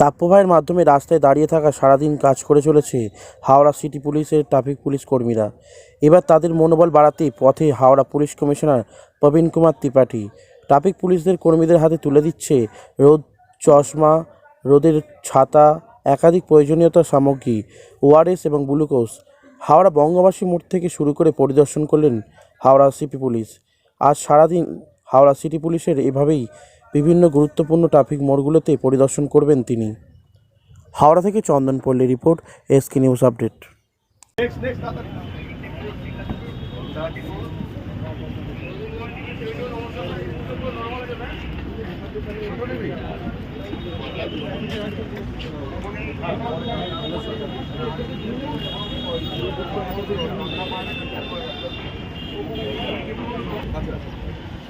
তাপপ্রবাহের মাধ্যমে রাস্তায় দাঁড়িয়ে থাকা সারাদিন কাজ করে চলেছে হাওড়া সিটি পুলিশের ট্রাফিক পুলিশ কর্মীরা। এবার তাদের মনোবল বাড়াতে পথে Howrah police commissioner Praveen Kumar Tripathi. Traffic পুলিশদের কর্মীদের হাতে তুলে দিচ্ছে রোদ, চশমা, রোদের ছাতা, একাধিক প্রয়োজনীয়তা সামগ্রী, ওআরএস এবং গ্লুকোজ। হাওড়া বঙ্গবাসী মোড় থেকে শুরু করে পরিদর্শন করলেন হাওড়া সিপি পুলিশ। আজ সারাদিন হাওড়া সিটি পুলিশের এভাবেই বিভিন্ন গুরুত্বপূর্ণ ট্রাফিক মোড়গুলোতে পরিদর্শন করবেন তিনি। হাওড়া থেকে চন্দন পল্লী রিপোর্ট, এসকে নিউজ আপডেট।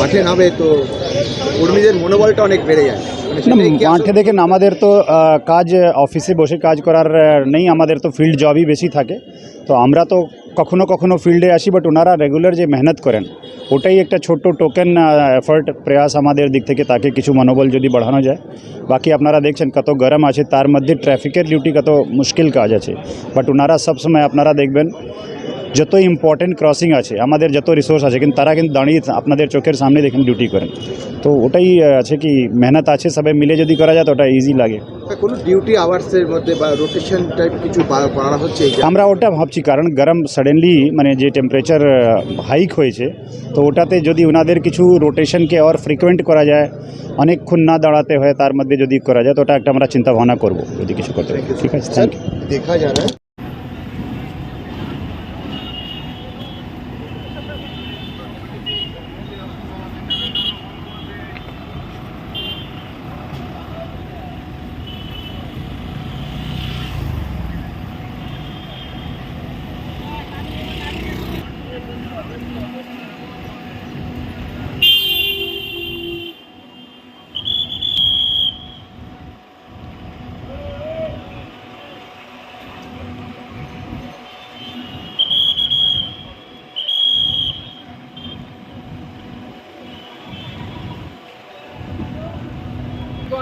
মাঠে নামে তো কর্মীদের মনোবলটা অনেক বেড়ে যায়। মানে মাঠে দেখেন আমাদের তো কাজ অফিসে বসে কাজ করার নেই আমাদের তো ফিল্ড জবই বেশি থাকে। তো আমরা তো কখনো কখনো ফিল্ডে আসি বাট ওনারা রেগুলার যে মেহনত করেন ওটাই একটা ছোট্ট টোকেন এফার্ট প্রয়াস আমাদের দিক থেকে তাকে কিছু মনোবল যদি বাড়ানো যায়। বাকি আপনারা দেখছেন কত গরম আছে তার মধ্যে ট্রাফিকের ডিউটি কত মুশকিল কাজ আছে। বাট ওনারা সবসময় আপনারা দেখবেন যত ইম্পর্টেন্ট ক্রসিং আছে আমাদের যত রিসোর্স আছে কিন্তু তারা কিন্তু দাঁড়িয়ে আপনাদের চোখের সামনে দেখেন ডিউটি করেন। তো ওটাই আছে কি মেহনত আছে সবাই মিলে যদি করা যায় তো ওটা ইজি লাগে। কোনো ডিউটি আওয়ার্সের মধ্যে বা রোটেশন টাইপ কিছু করা হচ্ছে? আমরা ওটা ভাবছি কারণ গরম সাডেনলি মানে যে টেম্পারেচার হাইক হয়েছে তো ওটাতে যদি ওনাদের কিছু রোটেশনকে আর ফ্রিকোয়েন্ট করা যায় অনেকক্ষণ না দাঁড়াতে হয় তার মধ্যে যদি করা যায় তো ওটা একটা আমরা চিন্তা ভাবনা করব যদি কিছু করতে ঠিক আছে থ্যাংক ইউ দেখা যায়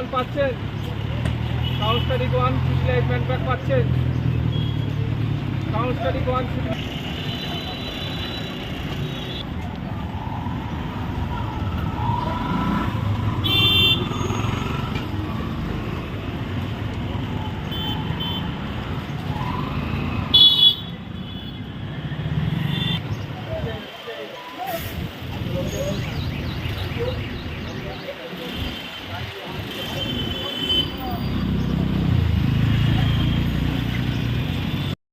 ওয়ান পাচ্ছেন। কাউন্টারিক ওয়ান সিটি লাইফ ম্যানপ্যাক পাচ্ছেন। কাউন্টারিক ওয়ান সিটি